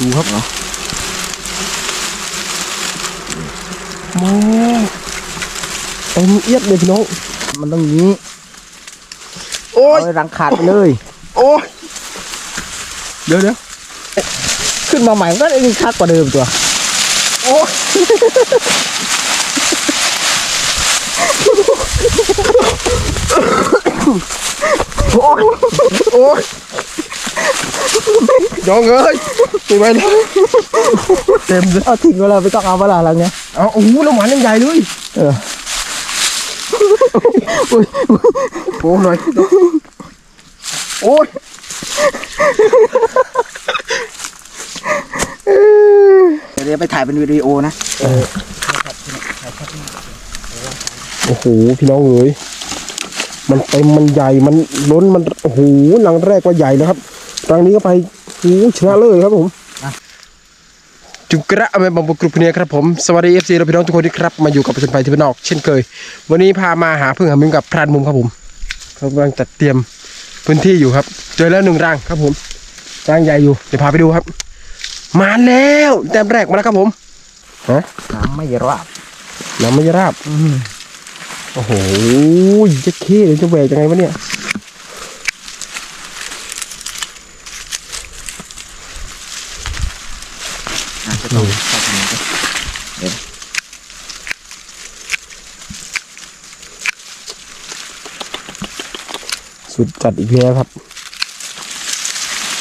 ดูครับเหรอแม่เต็มเอียดเลยพี่น้องมันต้องงี้ โอ้ยเอารังขาดไปเลย โอ้ยเดี๋ยวเดี๋ยวขึ้นมาใหม่ก็ได้คักกว่าเดิมตัว โอ้ยโอ้ยโอ้ย ยองเอ้ยไม่ไหวแล้วเต็มเลยเอาทิ้งเวลาไปต้องเอาเวลาแล้วเนี่ยเอาโอ้โหน้ำหวานยังใหญ่เลยเออโอ้หน่อยโอ้ยเดี๋ยวไปถ่ายเป็นวิดีโอนะโอ้โหพี่น้องเอ๋ยมันเต็มมันใหญ่มันล้นมันโอ้โหหลังแรกว่าใหญ่แล้วครับ รังนี้ก็ไปโอ้โหชนะเลยครับผมจุกระอเมบังบุกรุปเนี่ยครับผมสวัสดีเอฟซีเราพี่น้องทุกคนที่ครับมาอยู่กับประชนไฟที่เป็นนอก เช่นเคย วันนี้พามาหาพึ่งหามิมกับพรานมุมครับผมเขากำลังจัดเตรียมพื้นที่อยู่ครับ เจอแล้วหนึ่งรังครับผมรังใหญ่อยู่เดี๋ยวพาไปดูครับ มาแล้วแต้มแรกมาแล้วครับผมฮะน้ำไม่ราบน้ำไม่ราบโอ้โหเจะเข้เดี๋ยวจะแหวกยังไงวะเนี่ย อาจจะต้องเข้าไปสุดจัดอีกแล้วครับ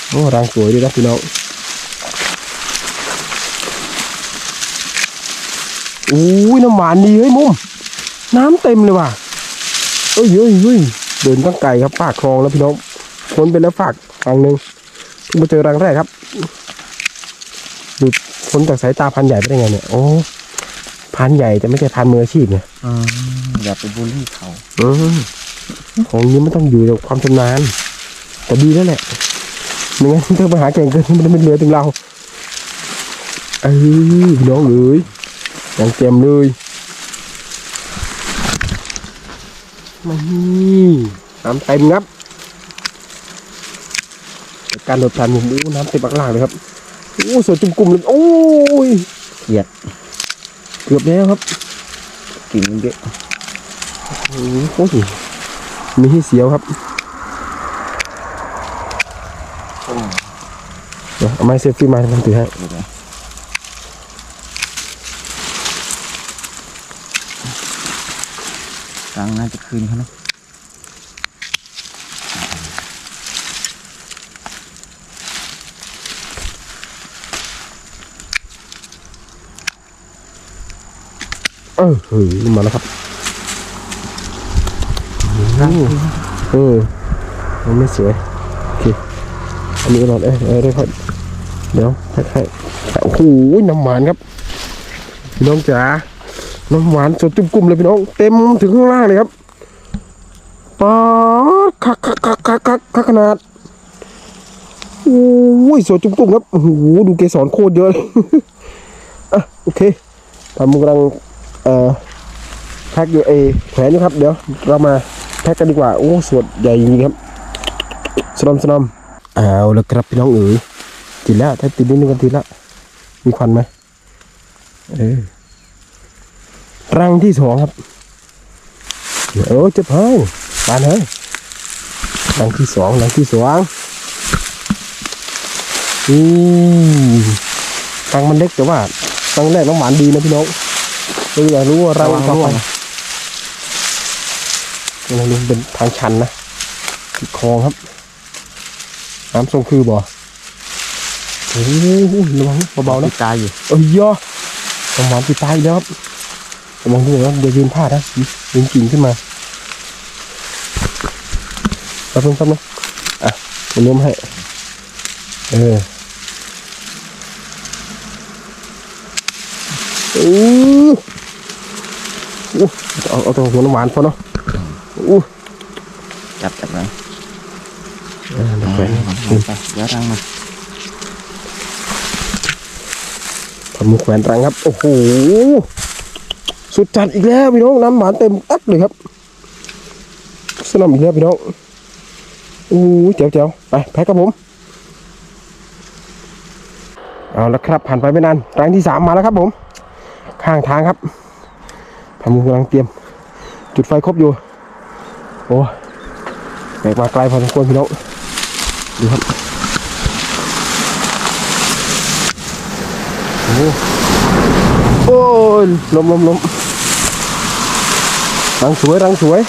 โอ้รังสวยด้วยนะพี่น้องอุ้ยน้ำหวานดีเฮ้ยมุม น้ำเต็มเลยว่ะเอ้ยเฮ้ยเฮ้ยเดินตั้งไกลครับปากคลองแล้วพี่น้องพ้นไปแล้วฝากฝั่งหนึ่งเพิ่งมาเจอรังแรกครับดู พ้นจากสายตาพันใหญ่ไปได้ไงเนี่ยโอ้พันใหญ่แต่ไม่ใช่พันมืออาชีพเนี่ยอืมอย่าไปบูลลี่เขาอืมของนี้ไม่ต้องอยู่กับความชำนาญแต่ดีแล้วแหละไม่งั้นถ้าไปหาเก่งเกินมันจะไม่เหลือถึงเราเอ้ยพี่น้องเอ้ยยังเต็มเลยมานี่น้ำเต็มครับการโดดผ่านผมดูน้ำเต็มอักล่างเลยครับ โอ้สวยจุ่มกลุ่มเลยโอ้ยเกลียดเกือบแล้วครับกินเยอะโอ้โหมีให้เสียวครับเดี๋ยวเอาไม้เซฟฟี่มาทำถือให้รังน่าจะคืนเขานะ เออเฮ้ยมาแล้วครับเออมันไม่สวยโอเคอันนี้ก่อนเอ้ยเออได้ค่อยเดี๋ยวค่อยๆโอ้โหน้ำหวานครับพี่น้องจ๋าน้ำหวานสดจุ่มกลุ่มเลยพี่น้องเต็มถึงข้างล่างเลยครับป๊าดคักคักคักคักคักคักขนาดโอ้ยสวยจุ่มกลุ่มครับโอ้โหดูเกสรโคตรเยอะเลยอะโอเคทำกำลังเอ่อแพ็กอยู่เอแขวนอยู่ครับ เดี๋ยวเรามาแพ็กกันดีกว่าโอ้สวดใหญ่จริงครับสนอมสนอมเอาแล้วครับพี่น้องเอ๋ยติดแล้วถ้าติดนิดนึงก็ติดละมีควันไหมเออรังที่สองครับเดี๋ยวเออจะเพิ่งปานเฮ้ยรังที่สองรังที่สองอืมรังมันเล็กแต่ว่ารังแรกน้องหวานดีนะพี่น้อง เราอยากรู้ว่าเราระวังต่อร่วไปงตรงนี้เป็นทางชันนะติดคลองครับ น้ำทรงคือบ่โอ้โหระวังนะเบาๆนะตายอยู่เอ้ยยอน้ำหวานติดตายอีกแล้วครับระวังด้วยนะเดี๋ยวยืนพลาดนะยืนกิ่งขึ้นมาแป๊บนึงแป๊บนึงอะมันล้มให้เอออู้ อู้เอาเอาตัวหัวน้ำหวานพอเนาะอู้จับจับเลยเออเดี๋ยวแขวนไปเดี๋ยวรังมาทำมือแขวนรังครับ โอ้โห สุดจัดอีกแล้วพี่น้องน้ำหวานเต็มตักเลยครับ สนามอีกแล้วพี่น้องอู้เจ๋วเจ๋วๆไปแพ็คครับผม เอาละครับผ่านไปไม่นานรังที่สามมาแล้วครับผม ข้างทางครับ ทำมือกำลังเตรียม จุดไฟครบอยู่ โอ้แบกมาไกลพอสมควรพี่น้องดูครับโอ้โอ้ยลมลมลมรังสวยรังสวย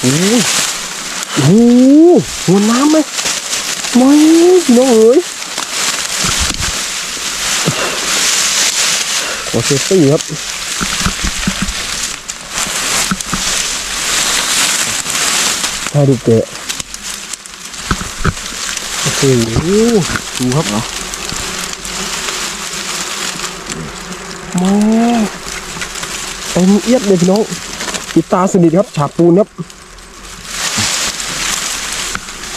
โอ้โหโอ้โหหัวน้ำไหม ไม่พี่น้องเอ๋ยโอเซฟตีครับถ้าดูเกะโอ้โหดูครับเหรอมาเต็มเอียดเลยพี่น้องปิดตาสนิทครับฉาบปูนครับ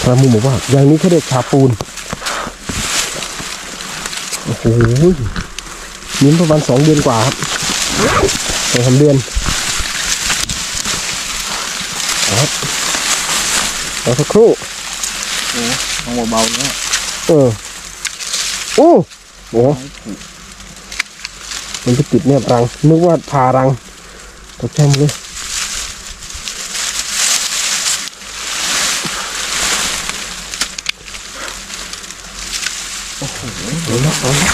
พระมุมบอกว่าอย่างนี้เขาเรียกชาปูน โอ้โหนิ้มประมาณสองเดือนกว่าครับสองสามเดือนเอาครับเอาสักครู่เอาเบาๆเนี่ยเออ โอ้โหมันจะติดเนี่ยรัง นึกว่าพารังตกใจหมดเลย เอาละ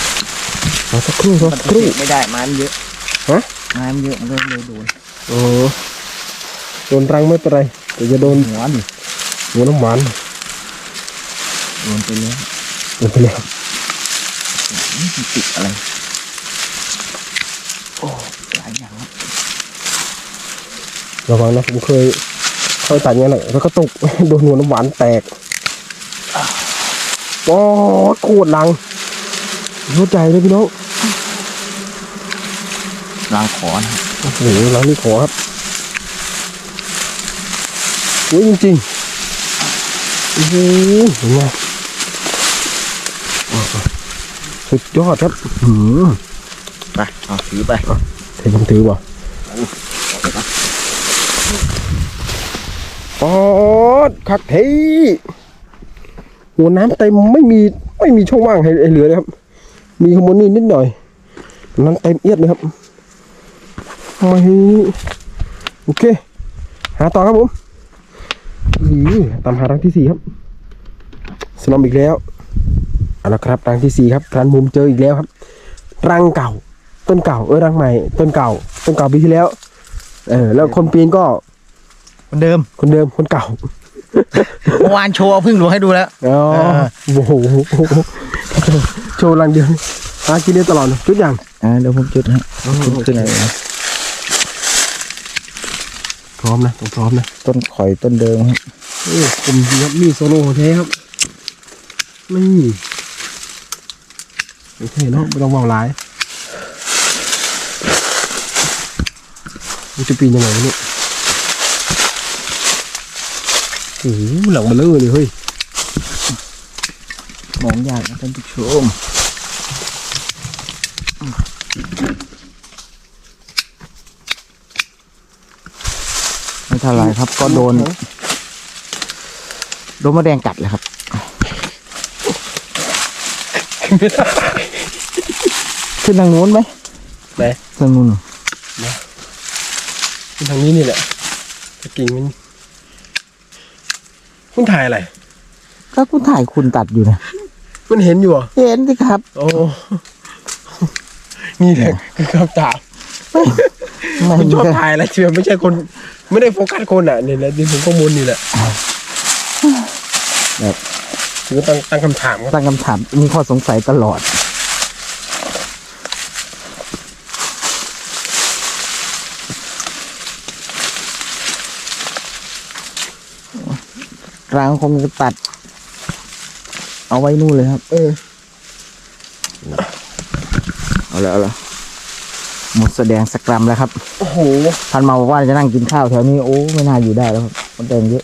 เอาละเอาสักครู่รอมันสักครู่ ไม่ได้ไม้มันเยอะฮะ ไม้มันเยอะมันก็เลยโดนโอ้โดนรังไม่เป็นไรแต่จะโดนหัวนี่หัวน้ำหวานโดนไปแล้วโดนไปแล้วนี่มันติดอะไรโอ้หลายอย่างครับระวังนะผมเคยเคยตัดเงี้ยแหละแล้วก็ตกโดนหัวน้ำหวานแตกโอ้โคตรรัง รู้ใจเลยพี่น้องล้างขอนะโอ้โหรังนี่ขอครับโอ้ยจริงๆโอ้โหเห็นไงโอ้โหสุดยอดครับหืมไปเอาถือไปเทผมถือว่ะปอดคักเทหัวน้ำเต็มไม่มีไม่มีช่องว่างให้ให้เหลือเลยครับ มีขางบวนนี่นิดหน่อยน้ำเต็มเอียดเลยครับไม่โอเค หาต่อครับผมอีตามหารังที่สี่ครับสนอมอีกแล้วเอาละครับรังที่สี่ครับรันมุมเจออีกแล้วครับ รังเก่า ต้นเก่าเออรังใหม่ ต้นเก่า ต้นเก่าปีที่แล้ว เออ แล้วคนปีนก็เหมือนเดิมคนเดิมคนเก่า เมื่อวานโชว์เอาพึ่งหลวงให้ดูแล้วอ๋อเออโอ้โหโชว์รังเดียวหากินได้ตลอดเลยทุกอย่างอ่าเดี๋ยวผมจุดให้ขึ้นขึ้นอะไรนะพร้อมนะต้องพร้อมนะ ต้นข่อยต้นเดิมครับโอ้ผมดีครับมีโซโล่แท้ครับนี่โอเคเนาะไม่ต้องเบาหลายมันจะปีนยังไงวะเนี่ย โอ้โหหลังมาเลอะเลยเฮ้ยมองยากนะท่านผู้ชมไม่เท่าไหรครับ ก็โดน โดนมะแดงกัดเลยครับ ขึ้นทางนู้นไหมไหนทางนู้นเหรอทางนี้นี่แหละตะกิ่งมัน คุณถ่ายอะไร ก็คุณถ่ายคุณตัดอยู่นะมันเห็นอยู่เหรอะเห็นสิครับ โอ้ นี่แหละคือคำตอบไม่คุณชอบก็ถ่ายอะไรเชื่อไม่ใช่คน ไม่ได้โฟกัสคนอะนี่แหละที่ผมข้อมูลนี่แหละแบบคือตั้งตั้งคำถามครับตั้งคำถามมีข้อสงสัยตลอด รางคงจะตัด เอาไว้นู่นเลยครับ เออเอาแล้วเอาแล้วหมดแสดงสกรัมแล้วครับโอ้โหท่านมาบอกว่าจะนั่งกินข้าวแถวนี้โอ้ไม่น่าอยู่ได้แล้วครับมันแดงเยอะ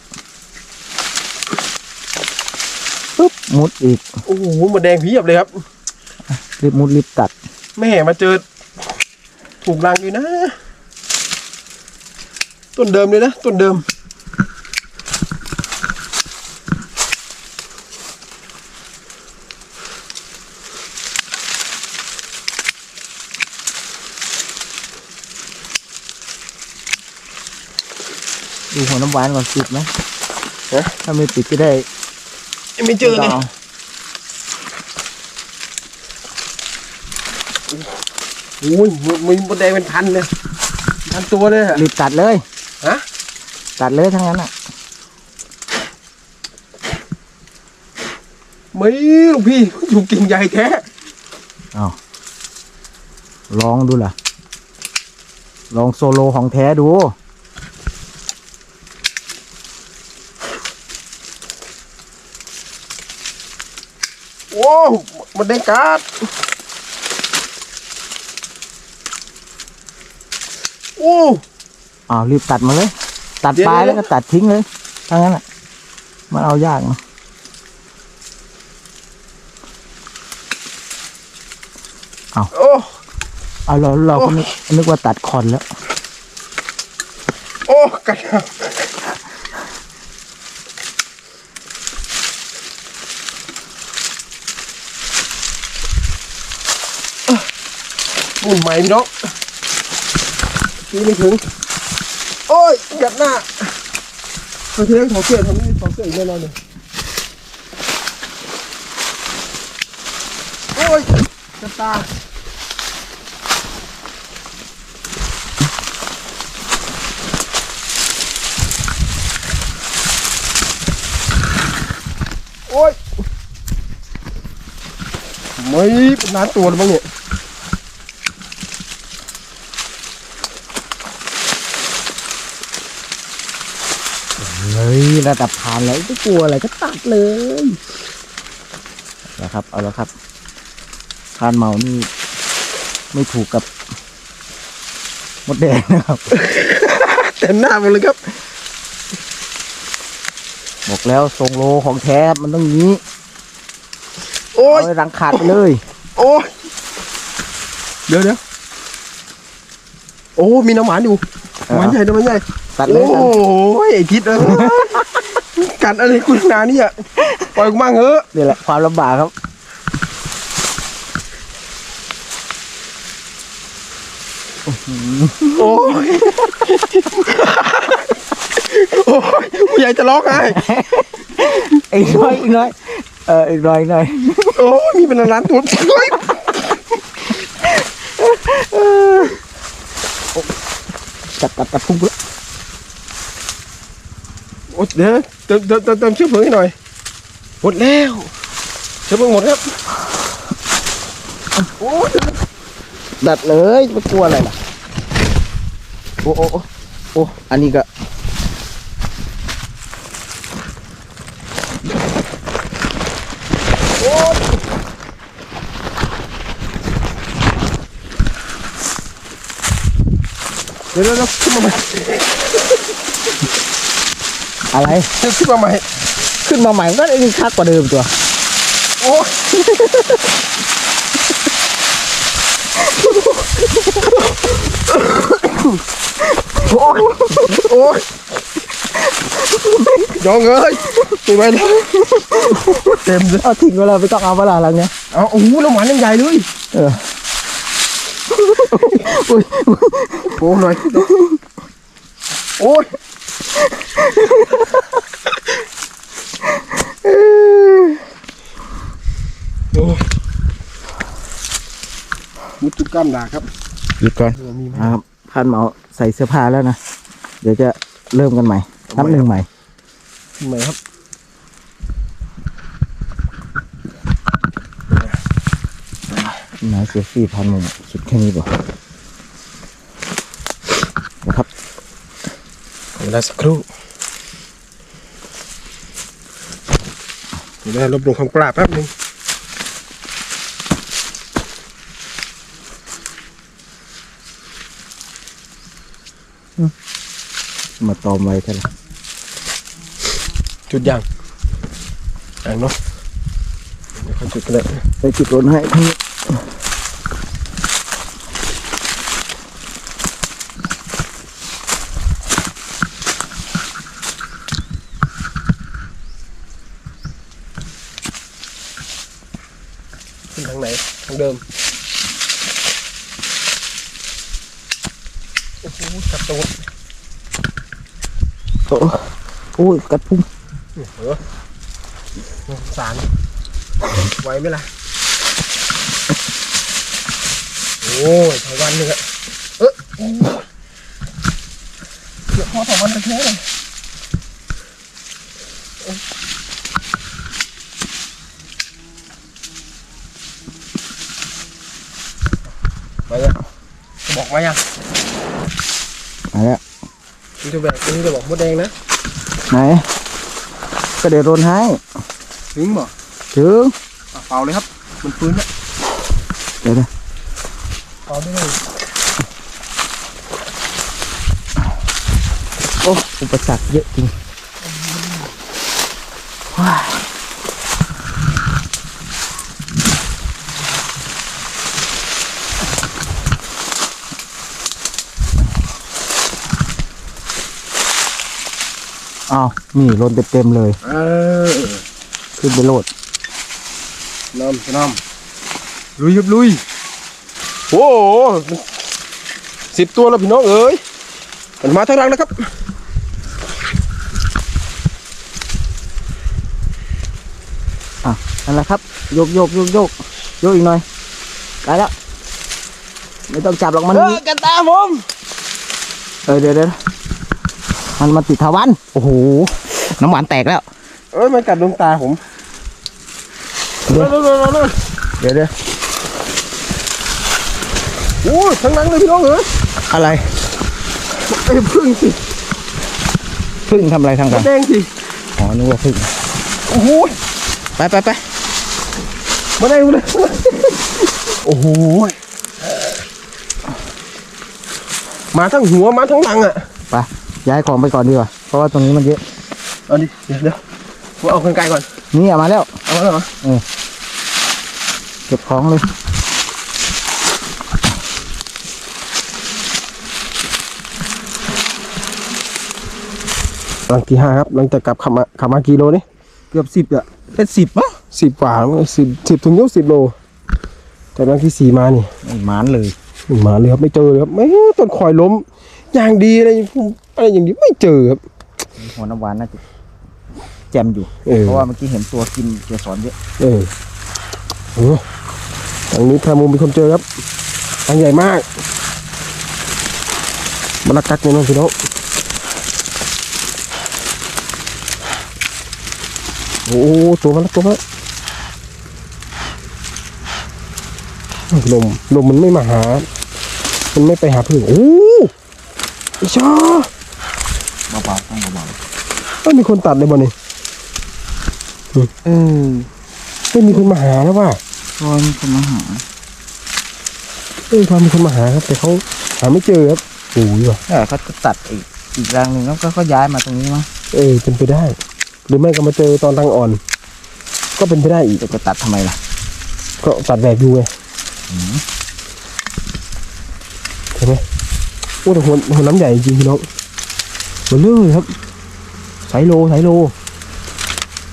ปุ๊บมุดอีกโอ้โหหมดแดงเพียบเลยครับรีบมุดรีบตัดแม่มาเจอถูกรังอยู่นะ ต้นเดิมเลยนะต้นเดิม หัวน้ำหวานก่อนติดไหมฮะถ้าไม่ติดจะได้ยังไม่เจอเลยาโอ้ยมีมดแดงเป็นพันเลยพันตัวเลยอะรีบตัดเลยฮะตัดเลยทั้งนั้นอะไม่ลูกพี่อยู่กิ่งใหญ่แท้ลองดูล่ะ ลองโซโลของแท้ดู มดแดงกัดโอ้อ้าวรีบตัดมาเลย ตัดเดี๋ยวปลายเดี๋แล้ยววก็ตัดทิ้งเลยทั้งนั้นอะมันเอายากเนอะโอ้เอาเราเราก็โอ้นึกนึกว่าตัดคอนแล้ว โอ้กัด มุ่นใหม่พี่น้องพี่ไม่ถึง โอ้ยกัดหน้าเราเทียงถอดเสื้อทำนี่ถอดเสื้ออีกแน่นอนเลยโอ้ยกัดตาโอ้ยไม่เป็นล้านตัวแล้วมั้งเนี่ย ฮ้ยระดับผ่านแล้วไม่กลัวอะไรก็ตัดเลยนะครับ เอาแล้วครับพานเมานี่ไม่ถูกกับมดแดงนะครับ เต็มหน้าหมดเลยครับ บอกแล้วทรงโลของแท้ครับมันต้องอย่างนี้ โอ้ยเอาไว้รังขาดไปเลย โอ้ยเดี๋ยวเดี๋ยวโอ้ มีน้ำหวานอยู่ น้ำหวานใหญ่น้ำหวานใหญ่ตัดเลยโอ้ตัดยไอทิศเอ้ยกัดอะไรคุณนานี่อะปล่อยกูมั่งเถอะนี่แหละความลำบากครับโอ้ยโอ้ยผู้ใหญ่จะร้องไห้อีกหน้อยอีกหน้อยเอออีกหน้อยอีกหน้อยโอ้ยมีเป็นล้านตัวเฮ้ย จับตัดตัดพุ่งเล้วโอ้ยเดี๋ยวเติมเติมเติมเชื้อเพลิงให้หน่อยหมดแล้วเชื้อเพลิงหมดครับโอ้ยดัดเลยไม่กลัวอะไรล่ะโอ้โอ้โอ้โอ้อันนี้ก็ เดี๋ยวเดี๋ยวเดี๋ยวขึ้นมาใหม่อะไรเดี๋ยวขึ้นมาใหม่ ขึ้นมาใหม่มันก็เองคักกว่าเดิมตัว โอ้ยโอ้ยโอ้ยยองเอ้ยไปไปแล้วเต็มเลยเอาทิ้งเวลาไปต้องเอาเวลาแล้วเนี่ยเอาโอ้โหน้ำหวานยังใหญ่เลย เออ โอ้หน่อย โอ้ยโอ้ยมุดจุกกล้ามด่าครับหยุดก่อนครับพันเหมาใส่เสื้อผ้าแล้วนะ เดี๋ยวจะเริ่มกันใหม่นับหนึ่งใหม่ ทำไมครับ นายเสียสี่พันมุมสุดแค่นี้ป่ะนะครับเวลาสักครู่เดี๋ยวได้รวบรวมคำกราบแป๊บหนึงมาตอมไว้เท่าไหร่จุดยังยังเนาะเดี๋ยวเขาจุดกันเลยไปจุดรนให้ที่ ขึ้นทางไหนทางเดิมโอ้โหจับตัวโอ้โอ้ยกัดพุ่งสารไหวไหมล่ะ โอ้ยทั้งวันเลยอะเออเดี๋ยวพอสองวันจะแค่เลยมายังจะบ อกมายังมาแล้วคุณจะแบกคุณจะบอกมดแดงนะไหน ก็เดี๋ยวโดนให้ถึงบ่ถึงอะเป่าเลยครับ มันฟื้นแล้วเดี๋ยวนะเป่าได้เลยโอ้อุปสรรคเยอะจริงว้าย นี่ลนเต็มๆเลย เออขึ้นไปโลดน้ำน้ำลุยครับลุยโอ้โหสิบตัวแล้วพี่น้องเอ้ยมันมาทางรังนะครับอะนั่นแหละครับโยกโยกโยกโยกโยกอีกหน่อยได้แล้วไม่ต้องจับหรอกมันเออกันตาผมเออเดี๋ยวเดี๋ยวมันมันติดทาวัน โอ้โห น้ำหวานแตกแล้ว เอ้ยมันกัดดวงตาผมเดี๋เร็ยววเร็วเร็วเร็วเดี๋ยวเดี๋ยวโอ้ยทั้งรังเลยพี่น้องเอ้ยอะไรไอ้ยพึ่งสิพึ่งทำอะไรทางมกัดนแดงสิอ๋อนึกว่าพึ่งโอ้โหไปไปไปมดแดงมดแดงโอ้โหมาทั้งหัวมาทั้งรังอะไปย้ายของไปก่อนดีกว่าเพราะว่าตรงนี้มันเยอะ เอาดิเดี๋ยวเดี๋ยวผมเอาคนไกลก่อน นี่เอามาแล้ว เอามาแล้วเหรอเก็บของเลยรังที่ห้าครับ หลังจากกลับขับมาขับมากี่โลนี่เกือบสิบอะเป็นสิบมั้งสิบกว่าสิบสิบถึงยี่สิบโลแต่รังที่สี่มานี่ไม่หมานเลยไม่มาเลยครับไม่เจอเลยครับไม่ต้นคอยล้ม อย่างดีอะไรอย่างอะไรอย่างนี้ไม่เจอครับหัวน้ำหวานน่าจะ แจมอยู่ เออ เพราะว่าเมื่อกี้เห็นตัวกินเกสรเยอะเออโอ้ทางนี้พระมุมมีคนเจอครับทางใหญ่มากบรรลักกักเนี่ยน้องพี่น้องโอ้ตัวมันละตัวมันลมลมมันไม่มาหา มันไม่ไปหาพึ่งโอ้ไอ้ชาเบาๆต้องเบาไม่มีคนตัดเลยบ่นี่ๆ เออไม่มีคนมาหาแล้วว่าตอนคนมาหาเออความมีคนมาหาครับ แต่เขาหาไม่เจอครับโอ้ยว่ะเออเขาจะตัดอีกอีกรังหนึ่งแล้วก็เขาย้ายมาตรงนี้มั้งเออเป็นไปได้ หรือไม่ก็มาเจอตอนรังอ่อน ก็เป็นไปได้อีกจะจะตัดทำไมล่ะ ก็ตัดแบบอยู่ไงเห็นไหมโอ้แต่หัวหัวน้ำใหญ่จริงๆพี่น้องหัวเลื่อยครับสายโลสายโล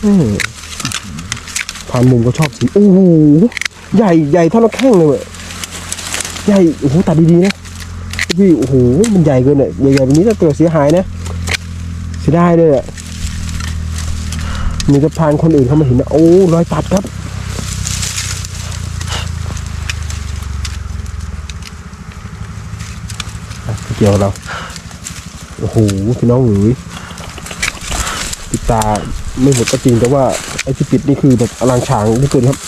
เออ ผ่านมุมก็ชอบสีโอ้โหใหญ่ใหญ่เท่าน้ำแข้งเลยเว้ยใหญ่โอ้โหตัดดีๆนะพี่โอ้โหมันใหญ่เกินเลยใหญ่ๆแบบนี้ถ้าเกิดเสียหายนะเสียดายเลยอะมีจะพานคนอื่นเขามาเห็นนะโอ้รอยตัดครับเกี่ยวเราโอ้โหพี่น้องหรือปิตาไม่หมดก็จริงแต่ว่า ไอ้ที่ปิดนี่คือแบบอลังฉางนี่เกินครับ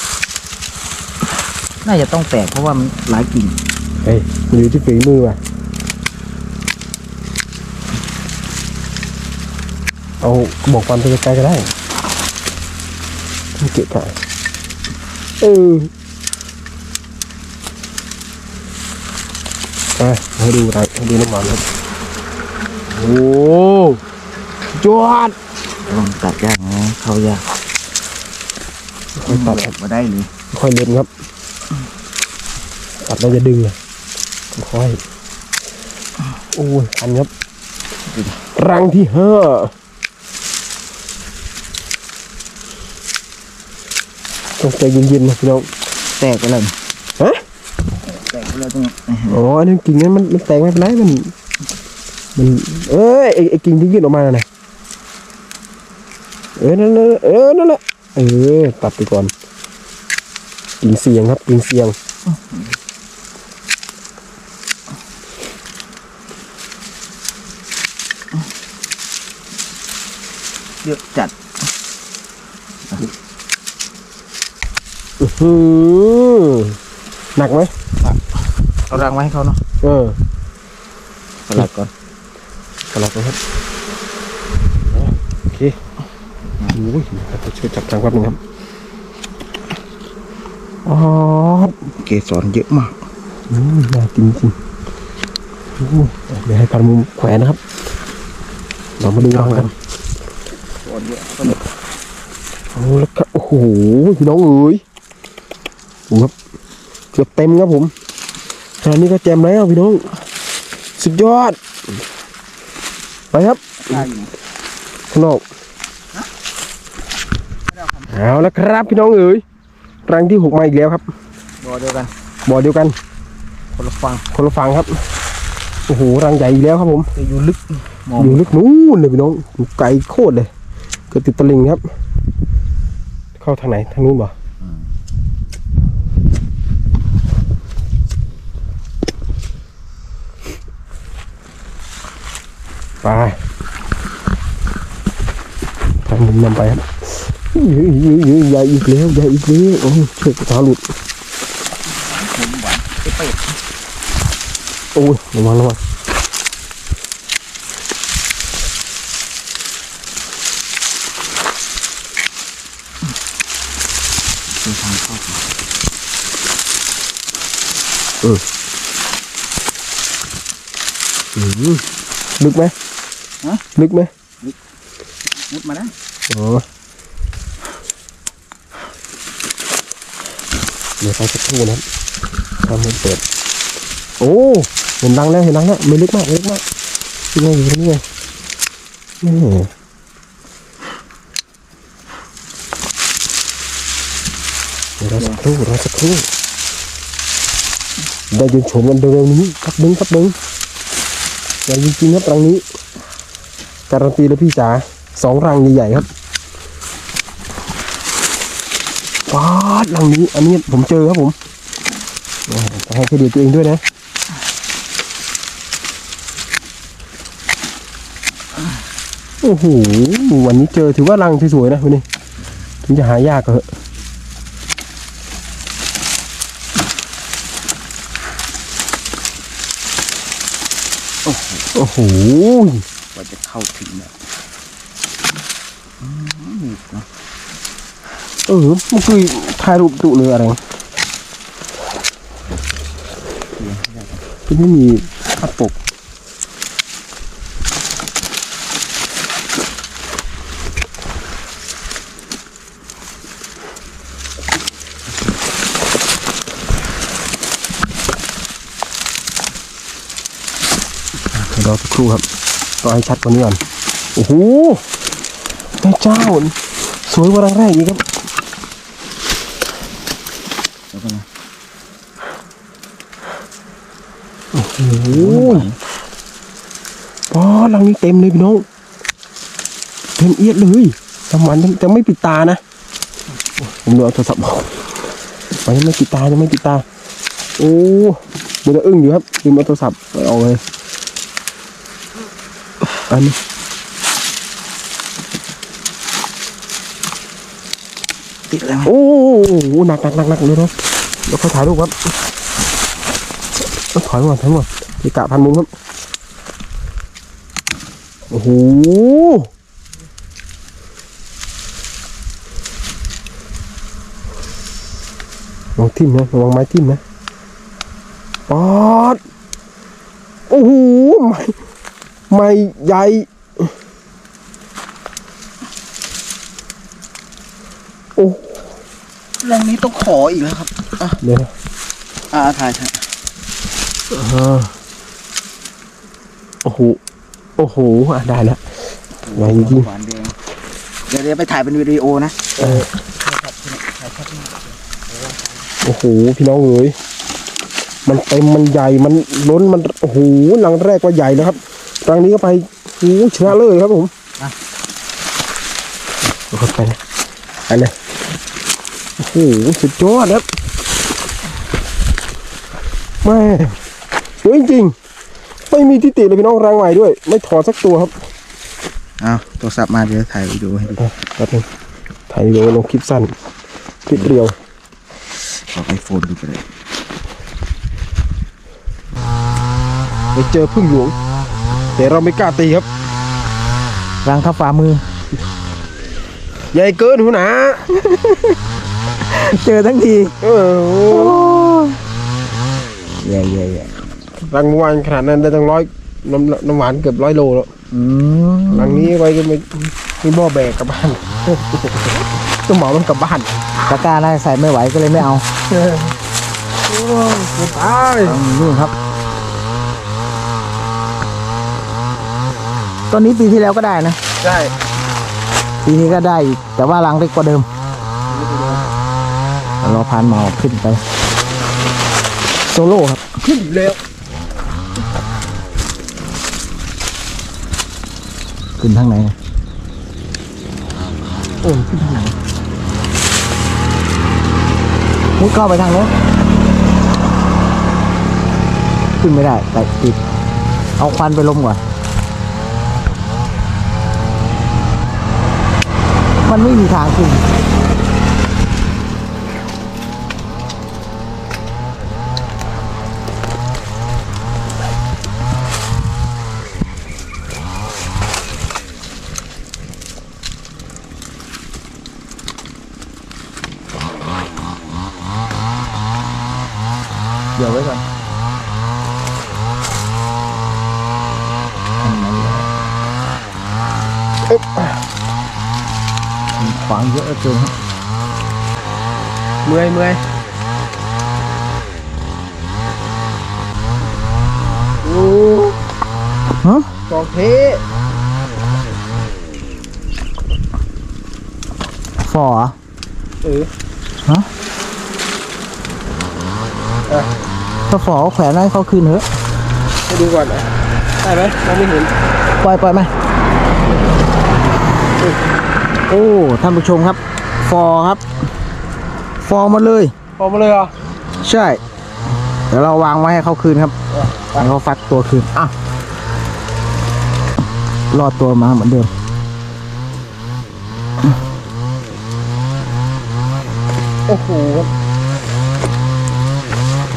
น่าจะต้องแตกเพราะว่ามันหลายกิ่งเฮ้ยมันอยู่ที่ฝีมือว่ะเอาบอกความไปไกลๆก็ได้ไม่เกะกะเออไปให้ดูอะไรให้ดูน้ำมันครับโอ้จวดลองตัดยากนะเขายาก ค่อยตัดครับมาได้เลยค่อยเล่นครับ ตัดแล้วจะดึงเลยค่อยโอ้ยคันครับ รังที่ห้าต้องใจเย็นๆนะพี่น้องแตกไปเลยฮะแตกไปเลยตรงนี้อ๋ออันนั้นกิ่งนั้นมันมันแตกไม่เป็นไรมันมันเอ้ยไอ้ไอ้กิ่งที่ยื่นออกมาน่ะนะอนั่นนั่นเออนั่นแหละ เออ ตัดไปก่อนกินเสียงครับกินเสียง เยอะจัดอื้อหือหนักไหมเอารังไว้ให้เขาเนาะเออสลัดก่อนสลับนะครับโอเค โอ้ยครับจะช่วยจับทางแป๊บนึงครับอ๋อเกสรเยอะมากอืมน่ากินจริงโอ้ยเดี๋ยวให้พันมุมแขวนนะครับ เรามาดูรังกันสรเยอะเอาละครับโอ้โหพี่น้องเอ๋ยดูครับเกือบเต็มครับผมขนาดนี้ก็แจมแล้วพี่น้อง สุดยอด ไปครับได้อยู่ข้างนอก เอาละครับพี่น้องเอ๋ยรังที่หกมาอีกแล้วครับบ่อเดียวกันบ่อเดียวกันคนละฝั่งคนละฝั่งครับโอ้โหรังใหญ่อีกแล้วครับผมจะอยู่ลึกมองอยู่ลึกนู้นเลยพี่น้องอยู่ไกลโคตรเลยเกือบติดตะลิงครับ เข้าทางไหนทางนู้นบ่ไปทางมุมนำไปครับยืดยืดยืด ใหญ่อีกแล้วใหญ่อีกแล้วโอ้ยเชือกขาหลุดผมหวานไอ้เป็ดโอ้ยระวังระวังคือทางเข้าไปอืมลึกไหมลึกมุดมานะอ๋อ เดี๋ยวไปสักครู่นะครับทำให้เปิด โอ้ เห็นรังแล้วเห็นรังแล้วไม่ลึกมากไม่ลึกมากนี่ไงอยู่ตรงนี่ไงนี่เดี๋ยวเราสักครู่เราสักครู่ได้ยินชมกันเร็วๆนี้ครับดึงครับดึงใหญ่จริงๆครับรังนี้การันตีเลยพี่จ๋าสองรังใหญ่ๆครับ ฟาดรังนี้ อันนี้ผมเจอครับผมต้องให้เครดิตตัวเองด้วยนะโอ้โหวันนี้เจอถือว่ารังสวยๆนะวันนี้ถึงจะหายากก็เถอะโอ้โหว่าจะเข้าถึงเนี่ยอืมเนอะ เออมันคือถ่ายรูปตุเลยอะไรที่ไม่มีภาพปกรอสักครู่ครับรอให้ชัดกว่านี้ก่อน โอ้โหแม่เจ้า สวยกว่าแรกอีกครับ แล้วก็นะ โอ้โหปอลังนี้เต็มเลยพี่น้องเต็มเอียดเลยน้ำมันยังจะไม่ปิดตานะโอ้ผมดูเอาโทรศัพท์บอกมันยังไม่ปิดตายังไม่ปิดตา โอ้มันจะอึ้งอยู่ครับลืมเอาโทรศัพท์ไปเอาเลยอันนี้ติดแล้วโอ้โหหนักหนักหนักหนักเลยเนาะเดี๋ยวเขาถ่ายรูปครับเอาถอยมาก่อนถอยมาก่อน มีกะพันมุมครับ โอ้โหระวังทิ่มนะระวังไม้ทิ่มนะปอด โอ้โห ไม้ไม้ใหญ่ โอ้เรื่องนี้ต้องขออีกแล้วครับเดี๋ยวนะอ่าถ่ายถ่าย อ่า โอ้โห โอ้โหอะได้แล้วใหญ่จริง หวานแดงเดี๋ยวเดี๋ยวไปถ่ายเป็นวิดีโอนะเออ โอ้โห พี่น้องเอ๋ยมันเต็ม มันใหญ่ มันล้น มัน โอ้โห รังแรกว่าใหญ่แล้วครับ รังนี้ก็ไปโอ้โหชนะเลยครับผมอะโค่อยไปเลยอันนี้โอ้โห สุดยอดครับแม่สวยจริงๆ ไม่มีที่ติเลยพี่น้องรังใหม่ด้วย ไม่ถอดสักตัวครับเอาโทรศัพท์มาเดี๋ยวถ่ายวิดีโอให้ดูอะแป๊บนึงถ่ายวิดีโอลงคลิปสั้นคลิปเรียวขอไอโฟนดูไปเลยไปเจอพึ่งหลวง แต่เราไม่กล้าตีครับรังเข้าฝ่ามือ ใหญ่เกินหัวหนาเจอทั้งทีเออโอ้แย่แย่แย่ รังเมื่อวานขนาดนั้นได้ตั้งร้อยน้ำน้ำหวานเกือบร้อยโลแล้วอืมรังนี้ไว้ก็ไม่ไม่บ่อแบกกลับบ้าน ต้องเหมามันกลับบ้านตะกร้าน่าจะใส่ไม่ไหวก็เลยไม่เอาโอ้ยตายอืมนี่ครับ ตอนนี้ปีที่แล้วก็ได้นะ ใช่ปีนี้ก็ได้อีกแต่ว่ารังเล็กกว่าเดิมรอพานเมาขึ้นไป โซโล่ครับ ขึ้นอยู่แล้ว ขึ้นทางไหนโอ้ยขึ้นทางไหนมุดเข้าไปทางโน้นขึ้นไม่ได้แต่ติด เอาควันไปลมก่อน มันไม่มีทางขึ้น เดี๋ยวไว้ก่อนทำไมล่ะ อึ๊บ มันขวางเยอะเหลือเกินครับ เมื่อยเมื่อยโอ้ฮะกองเพฟอเหรอเออฮะเออถ้าฟอก็แขวนให้เขาคืนเถอะให้ดูก่อนอะได้ไหมมองไม่เห็น ปล่อยปล่อยไหมโอ้ท่านผู้ชมครับ ฟอครับ ฟอหมาเลย ออกมาเลยเหรอใช่ เดี๋ยวเราวางไว้ให้เขาคืนครับให้เขาฟักตัวคืนอะรอดตัวมาเหมือนเดิม โอ้โห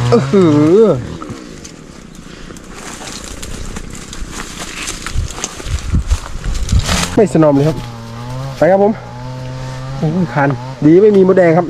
เออหือไม่สนอมเลยครับ ไปครับผม โอ้ยคัน ดีไม่มีมดแดงครับ